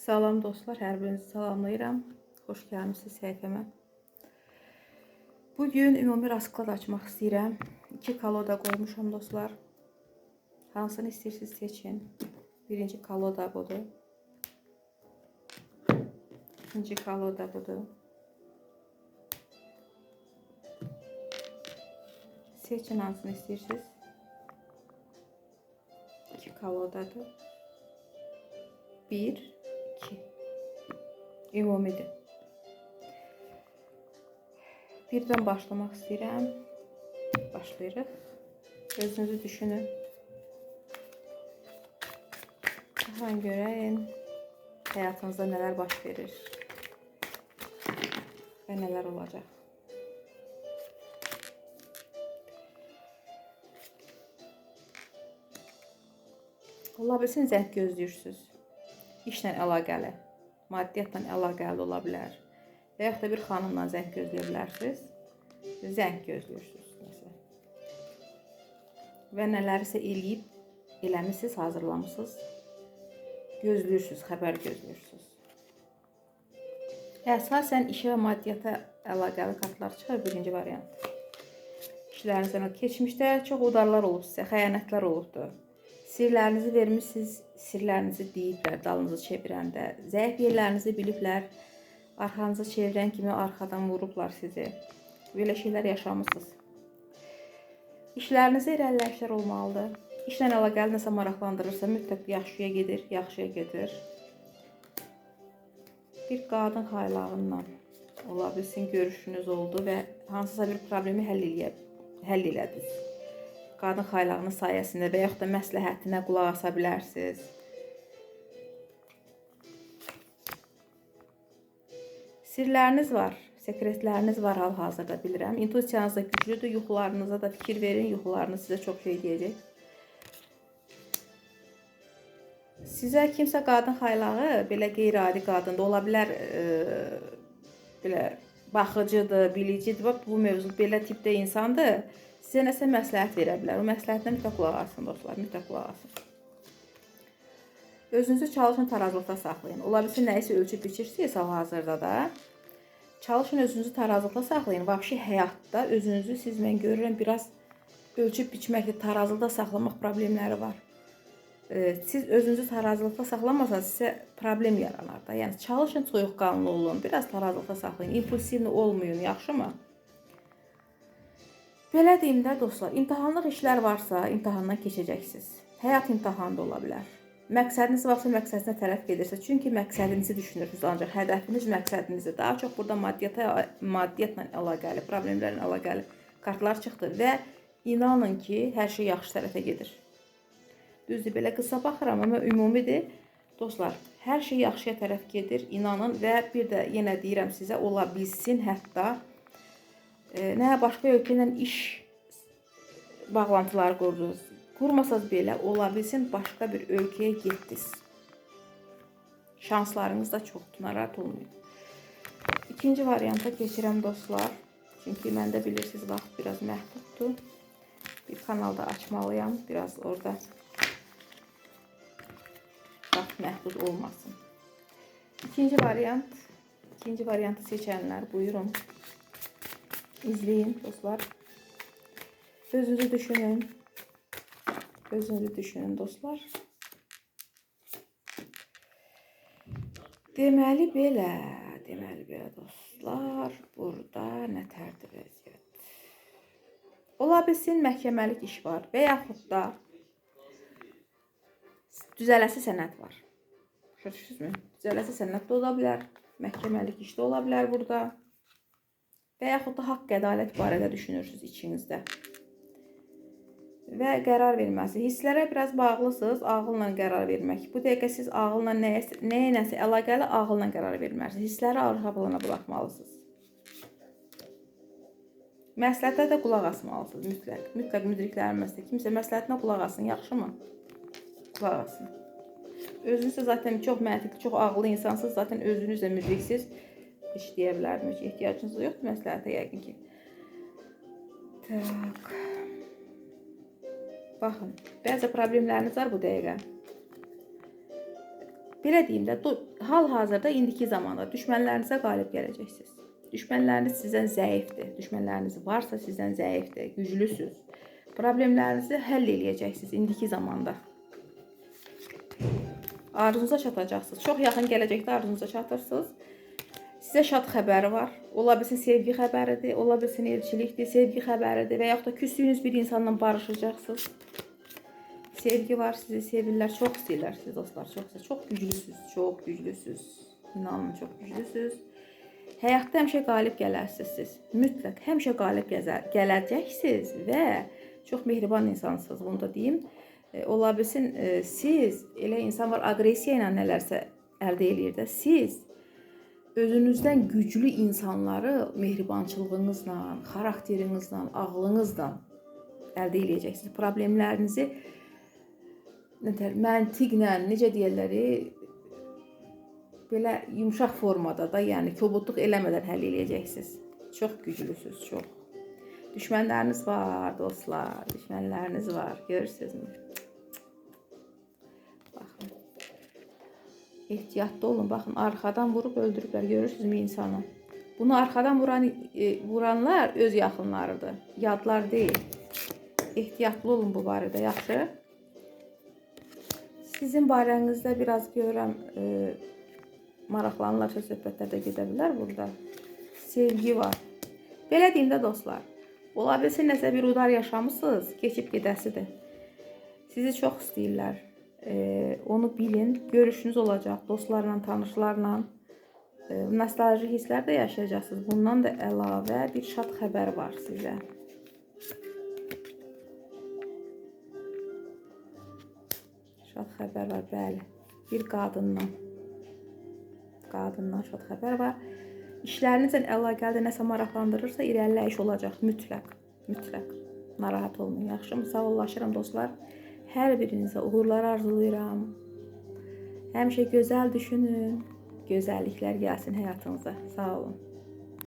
Salam dostlar, hər birinizi salamlayıram. Xoş gəlmisiniz səhifəmə. Bu gün ümumi rasklad açmaq istəyirəm. 2 kaloda qoymuşam dostlar. Hansını istəyirsiniz seçin. Birinci kaloda budur. İkinci kaloda budur. Seçin hansını istəyirsiniz. 2 kalodadır. 1 2 Ümumidir. Birdən başlamaq istəyirəm. Başlayırıq. Özünüzü düşünün. Hemen görəyin həyatınızda nələr baş verir və nələr olacaq. Ola bilsin zəng gözləyirsiniz. İşlə əlaqəli, maddiyyatla əlaqəli ola bilər. Və yaxud da bir xanımla zəng gözləyə bilərsiniz. Zəng gözləyirsiniz məsələn. Və nələrisə eləyib, eləmisiniz, hazırlamısınız. Gözləyirsiniz, xəbər gözləyirsiniz. Əsasən işə və maddiyyata əlaqəli kartlar çıxır birinci variant. İşlərinizdən keçmişdə çox udarlar olub sizə, xəyanətlər olubdur. Sirlərinizi vermisiniz, sirlərinizi deyiblər dalınızı çevirəndə. Zəif yerlərinizi biliblər. Arxanızı çevirən kimi arxadan vurublar sizi. Belə şeylər yaşamısınız. İşlərinizdə irəliləyişlər olmalıdır. İşlə əlaqəli nəsə maraqlandırırsa mütləq yaxşıya gedir, yaxşıya gedir. Bir qadın xaylağından ola bilsin görüşünüz oldu və hansısa bir problemi həll eləyə həll elədiniz. Qadın xaylağının sayəsində və yaxud da məsləhətinə qulaq asa bilərsiniz. Sirləriniz var, sekretləriniz var hal-hazırda bilirəm. İntuisiyanız da güclüdür. Yuxularınıza da fikir verin. Yuxularınız sizə çox şey deyəcək. Sizə kimsə qadın xaylağı belə qeyri-adi qadındır. Ola bilər e, belə baxıcıdır, bilicidir. Bax bu mövzu belə tipdə insandır. Sizə nəsə məsləhət verə bilər. O məsləhətinə mütləq qulaq asın dostlar, mütləq qulaq asın. Özünüzü çalışın tarazlıqda saxlayın. Ola bilsin nəyisə ölçüb biçirsiniz hal-hazırda da. Çalışın özünüzü tarazlıqda saxlayın. Vahşi həyatda özünüzü siz mən görürəm biraz ölçüb biçməklə tarazlıqda saxlamaq problemləri var. Ee, Siz özünüzü tarazlıqda saxlamasanız sizə problem yaranar da. Yəni çalışın soyuqqanlı olun, biraz tarazlıqda saxlayın. İmpulsivli olmayın, yaxşımı? Belə deyim də dostlar, imtahanlıq işlər varsa, imtahandan keçəcəksiniz. Həyat imtahanı da ola bilər. Məqsədiniz varsa məqsədinizə tərəf gedirsiniz. Çünki məqsədinizi düşünürsünüz ancaq hədəfiniz məqsədinizdir. Daha çox burada maddiyyata, maddiyyatla əlaqəli, problemlərlə əlaqəli kartlar çıxdı və inanın ki, hər şey yaxşı tərəfə gedir. Düzdür, belə qısa baxıram, amma ümumidir. Dostlar, hər şey yaxşıya tərəf gedir, inanın və bir də yenə deyirəm sizə, ola bilsin hətta e, nə başqa iş bağlantıları qurdunuz. Qurmasaz belə ola bilsin başqa bir ölkəyə getdiniz. Şanslarınız da çoxdur, narahat olmayın. İkinci varianta keçirəm dostlar. Çünki məndə bilirsiniz vaxt biraz məhduddur. Bir kanalda açmalıyam, biraz orada məhdud olmasın. İkinci variant, ikinci variantı seçənlər buyurun. İzleyin dostlar. Özünüzü düşünün. Özünüzü düşünün dostlar. Deməli belə, deməli belə dostlar, burada nətərdir vəziyyət? Ola bilsin məhkəməlik iş var və yaxud da düzələsi sənəd var. Başa düşdünüzmü? Düzələsi sənəd də ola bilər, məhkəməlik iş də ola bilər burada. Və yaxud da haqq ədalət barədə düşünürsünüz içinizdə. Və qərar verməsi. Hisslərə biraz bağlısınız, ağılla qərar vermək. Bu dəqiqə siz ağılla nəyə, nəyə nəsə əlaqəli ağılla qərar verməlisiniz. Hissləri arxa plana buraxmalısınız. Məsləhətə də qulaq asmalısınız mütləq. Mütləq müdriklərin məsələ kimsə məsləhətinə qulaq asın, yaxşımı? Qulaq asın. Özünüz də zaten çox məntiqli, çox ağıllı insansınız. Zaten özünüz də müdriksiz işləyə bilərdim. Heç ehtiyacınız yoxdur məsləhətə yəqin ki. Tak. Baxın, bəzi problemləriniz var bu dəqiqə. Belə deyim də, hal-hazırda indiki zamanda düşmənlərinizə qalib gələcəksiniz. Düşmənləriniz sizdən zəifdir. Düşmənləriniz varsa sizdən zəifdir, güclüsüz. Problemlərinizi həll eləyəcəksiniz indiki zamanda. Arzunuza çatacaqsınız. Çox yaxın gələcəkdə arzunuza çatırsınız. Sizə şad xəbəri var. Ola bilsin sevgi xəbəridir, ola bilsin elçilikdir, sevgi xəbəridir və yaxud da küsdüyünüz bir insanla barışacaqsınız. Sevgi var, sizi sevirlər, çox istəyirlər sizi dostlar, çox çox güclüsüz, çox güclüsüz. İnanın çox güclüsüz. Həyatda həmişə qalib gələrsiniz siz. Mütləq həmişə qalib gələcəksiniz və çox mehriban insansınız, bunu da deyim. E, e, siz elə insan var aqressiya ilə nələrsə əldə eləyir də siz özünüzdən güclü insanları mehribançılığınızla, xarakterinizlə, ağlınızla əldə eləyəcəksiniz. Problemlərinizi nətər məntiqlə, necə deyirlər, belə yumşaq formada da, yəni kobudluq eləmədən həll eləyəcəksiniz. Çox güclüsüz, çox. Düşmənləriniz var, dostlar. Düşmənləriniz var. Görürsünüzmü? Ehtiyatlı olun. Baxın, arxadan vurub öldürüblər. Görürsünüzmü insanı? Bunu arxadan vuran e, vuranlar öz yaxınlarıdır. Yadlar deyil. Ehtiyatlı olun bu barədə, yaxşı? Sizin barənizdə biraz görürəm e, maraqlanırlarsa söhbətlər də gedə bilər burada. Sevgi var. Belə deyim də dostlar. Ola bilsin nəsə bir udar yaşamısınız, keçib gedəsidir. Sizi çox istəyirlər. Onu bilin. Görüşünüz olacaq dostlarla, tanışlarla. Nostalji hisslər də yaşayacaqsınız. Bundan da əlavə bir şad xəbər var sizə. Şad xəbər var, bəli. Bir qadından. Qadından şad xəbər var. İşlərinizlə əlaqəli nəsə maraqlandırırsa, irəliləyiş olacaq mütləq. Mütləq. Narahat olmayın. Yaxşımı? Sağollaşıram dostlar. Hər birinizə uğurlar arzulayıram. Həmişə gözəl düşünün. Gözəlliklər gəlsin həyatınıza. Sağ olun.